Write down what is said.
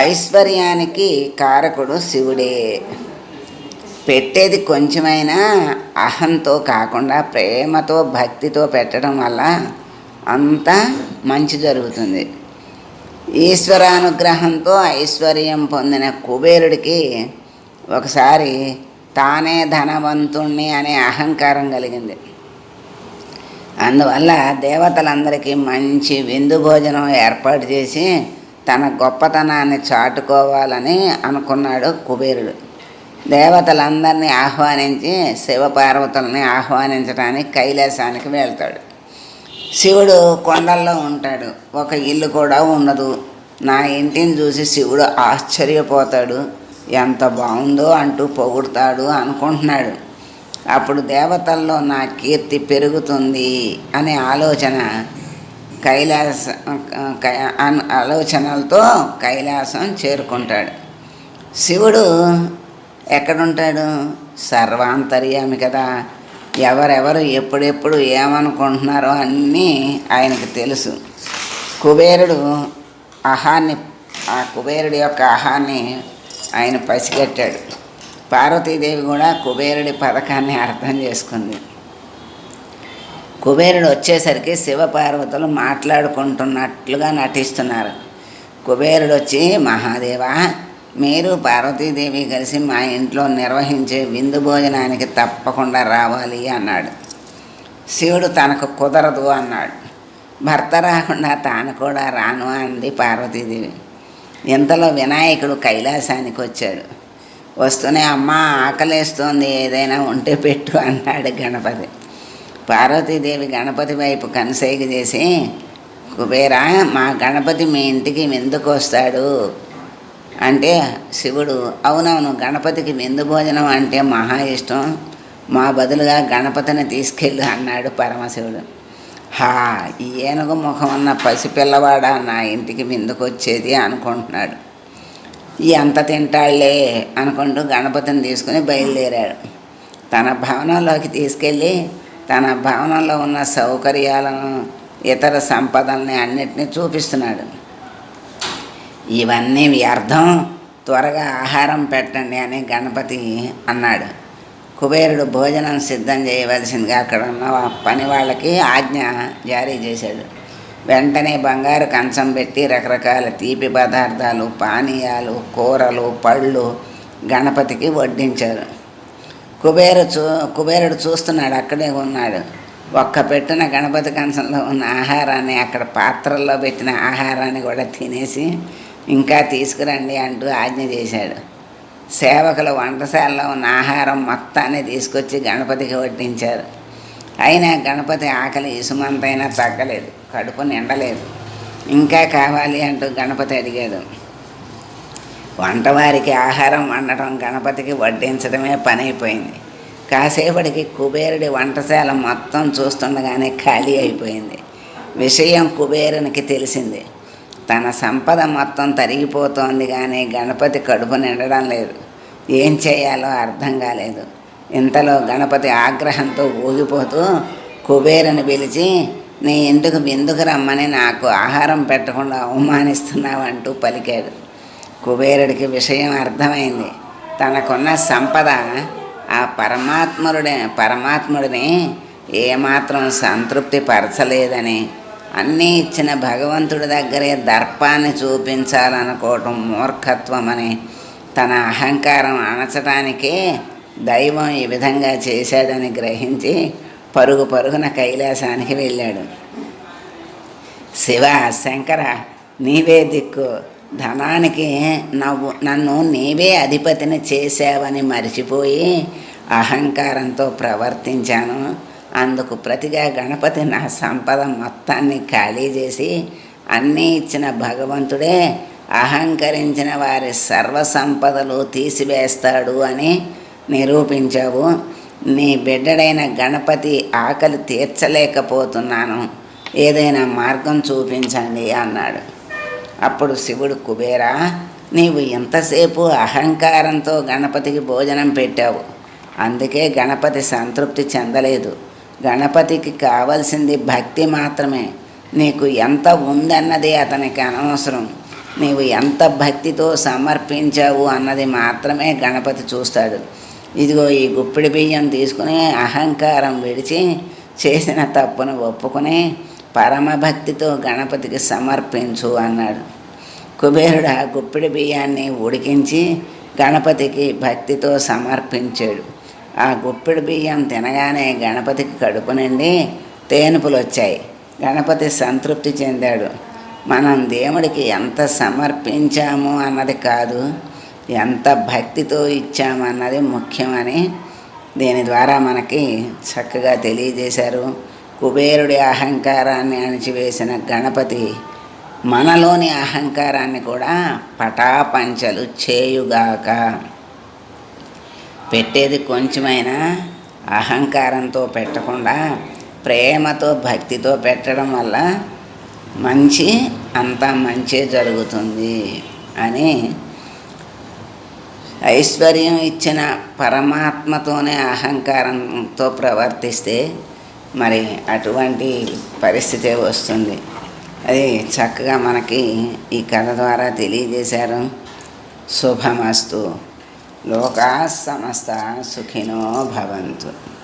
ఐశ్వర్యానికి కారకుడు శివుడే. పెట్టేది కొంచెమైనా అహంతో కాకుండా ప్రేమతో భక్తితో పెట్టడం వల్ల అంతా మంచి జరుగుతుంది. ఈశ్వరానుగ్రహంతో ఐశ్వర్యం పొందిన కుబేరుడికి ఒకసారి తానే ధనవంతుణ్ణి అనే అహంకారం కలిగింది. అందువల్ల దేవతలందరికీ మంచి విందు భోజనం ఏర్పాటు చేసి తన గొప్పతనాన్ని చాటుకోవాలని అనుకున్నాడు కుబేరుడు. దేవతలందరినీ ఆహ్వానించి శివపార్వతుల్ని ఆహ్వానించడానికి కైలాసానికి వెళ్తాడు. శివుడు కొండల్లో ఉంటాడు. ఒక ఇల్లు కూడా ఉండదు. నా ఇంటిని చూసి శివుడు ఆశ్చర్యపోతాడు. ఎంత బాగుందో అంటూ పొగుడతాడు అనుకుంటున్నాడు. అప్పుడు దేవతల్లో నా కీర్తి పెరుగుతుంది అనే ఆలోచన కైలాస కై- అన్- ఆలోచనలతో కైలాసం చేరుకుంటాడు. శివుడు ఎక్కడుంటాడు? సర్వాంతర్యామి కదా. ఎవరెవరు ఎప్పుడెప్పుడు ఏమనుకుంటున్నారో అన్నీ ఆయనకు తెలుసు. కుబేరుడు అహాన్ని ఆ కుబేరుడి యొక్క అహాన్ని ఆయన పసిగట్టాడు. పార్వతీదేవి కూడా కుబేరుడి పథకాన్ని అర్థం చేసుకుంది. కుబేరుడు వచ్చేసరికి శివపార్వతులు మాట్లాడుకుంటున్నట్లుగా నటిస్తున్నారు. కుబేరుడు వచ్చి మహాదేవా మీరు పార్వతీదేవి కలిసి మా ఇంట్లో నిర్వహించే విందు భోజనానికి తప్పకుండా రావాలి అన్నాడు. శివుడు తనకు కుదరదు అన్నాడు. భర్త రాకుండా తాను కూడా రాను అంది పార్వతీదేవి. ఇంతలో వినాయకుడు కైలాసానికి వచ్చాడు. వస్తూనే అమ్మ ఆకలేస్తోంది ఏదైనా ఉంటే పెట్టు అన్నాడు గణపతి. పార్వతీదేవి గణపతి వైపు కనుసైగ చేసి కుబేరా మా గణపతి మీ ఇంటికి ఎందుకు వస్తాడు? అంటే శివుడు అవునవును గణపతికి విందు భోజనం అంటే మహా ఇష్టం. మా బదులుగా గణపతిని తీసుకెళ్ళు అన్నాడు పరమశివుడు. హా ఈ ఏనుగు ముఖం ఉన్న పసిపిల్లవాడ నా ఇంటికి విందుకు వచ్చేది అనుకుంటున్నాడు. ఈ అంత తింటాళ్ళే అనుకుంటూ గణపతిని తీసుకుని బయలుదేరాడు. తన భవనంలోకి తీసుకెళ్ళి తన భవనంలో ఉన్న సౌకర్యాలను ఇతర సంపదల్ని అన్నిటినీ చూపిస్తున్నాడు. ఇవన్నీ వ్యర్థం త్వరగా ఆహారం పెట్టండి అని గణపతి అన్నాడు. కుబేరుడు భోజనం సిద్ధం చేయవలసిందిగా అక్కడ ఉన్న ఆ పని వాళ్ళకి ఆజ్ఞ జారీ చేశాడు. వెంటనే బంగారు కంచం పెట్టి రకరకాల తీపి పదార్థాలు పానీయాలు కూరలు పళ్ళు గణపతికి వడ్డించారు. కుబేరు చూ కుబేరుడు చూస్తున్నాడు అక్కడే ఉన్నాడు. ఒక్క పెట్టిన గణపతి కంచంలో ఉన్న ఆహారాన్ని అక్కడ పాత్రల్లో పెట్టిన ఆహారాన్ని కూడా తినేసి ఇంకా తీసుకురండి అంటూ ఆజ్ఞ చేశాడు. సేవకులు వంటశాలలో ఉన్న ఆహారం మొత్తాన్ని తీసుకొచ్చి గణపతికి వడ్డించారు. అయినా గణపతి ఆకలి ఇసుమంతైనా తగ్గలేదు కడుపు నిండలేదు. ఇంకా కావాలి అంటూ గణపతి అడిగాడు. వంటవారికి ఆహారం వండటం గణపతికి వడ్డించడమే పనైపోయింది. కాసేపటికి కుబేరుడి వంటశాల మొత్తం చూస్తుండగానే ఖాళీ అయిపోయింది. విషయం కుబేరునికి తెలిసింది. తన సంపద మొత్తం తరిగిపోతోంది కానీ గణపతి కడుపు నిండడం లేదు. ఏం చేయాలో అర్థం కాలేదు. ఇంతలో గణపతి ఆగ్రహంతో ఊగిపోతూ కుబేరుని పిలిచి నీ ఇంటికి బిందుకు రమ్మని నాకు ఆహారం పెట్టకుండా అవమానిస్తున్నావంటూ పలికాడు. కుబేరుడికి విషయం అర్థమైంది. తనకున్న సంపద ఆ పరమాత్ముడే పరమాత్ముడిని ఏమాత్రం సంతృప్తి పరచలేదని అన్నీ ఇచ్చిన భగవంతుడి దగ్గరే దర్పాన్ని చూపించాలనుకోవటం మూర్ఖత్వమని తన అహంకారం అణచటానికే దైవం ఈ విధంగా చేశాడని గ్రహించి పరుగు పరుగున కైలాసానికి వెళ్ళాడు. శివ శంకర నీవే దిక్కు. ధనానికి నవ్వు నన్ను నీవే అధిపతిని చేశావని మరిచిపోయి అహంకారంతో ప్రవర్తించాను. అందుకు ప్రతిగా గణపతి నా సంపద మొత్తాన్ని ఖాళీ చేసి అన్నీ ఇచ్చిన భగవంతుడే అహంకరించిన వారి సర్వసంపదలు తీసివేస్తాడు అని నిరూపించావు. నీ బిడ్డడైన గణపతి ఆకలి తీర్చలేకపోతున్నాను. ఏదైనా మార్గం చూపించండి అన్నాడు. అప్పుడు శివుడు కుబేరా నీవు ఎంతసేపు అహంకారంతో గణపతికి భోజనం పెట్టావు? అందుకే గణపతి సంతృప్తి చెందలేదు. గణపతికి కావలసింది భక్తి మాత్రమే. నీకు ఎంత ఉందన్నది అతనికి అనవసరం. నీవు ఎంత భక్తితో సమర్పించావు అన్నది మాత్రమే గణపతి చూస్తాడు. ఇదిగో ఈ గుప్పిడి బియ్యం తీసుకుని అహంకారం విడిచి చేసిన తప్పును ఒప్పుకొని పరమభక్తితో గణపతికి సమర్పించు అన్నాడు. కుబేరుడు ఆ గుప్పిడి బియ్యాన్ని ఉడికించి గణపతికి భక్తితో సమర్పించాడు. ఆ గుప్పిడి బియ్యం తినగానే గణపతికి కడుపు నుండి తేనుపులు వచ్చాయి గణపతి సంతృప్తి చెందాడు. మనం దేవుడికి ఎంత సమర్పించాము అన్నది కాదు ఎంత భక్తితో ఇచ్చామన్నది ముఖ్యమని దీని ద్వారా మనకి చక్కగా తెలియజేశారు. కుబేరుడి అహంకారాన్ని అణిచివేసిన గణపతి మనలోని అహంకారాన్ని కూడా పటాపంచలు చేయుగాక. పెట్టేది కొంచెమైనా అహంకారంతో పెట్టకుండా ప్రేమతో భక్తితో పెట్టడం వల్ల మంచి అంతా మంచే జరుగుతుంది అని ఐశ్వర్యం ఇచ్చిన పరమాత్మతోనే అహంకారంతో ప్రవర్తిస్తే మరి అటువంటి పరిస్థితే వస్తుంది. అది చక్కగా మనకి ఈ కథ ద్వారా తెలియజేశారు. శుభమస్తు. లోకా సమస్త సుఖినో భవంతు.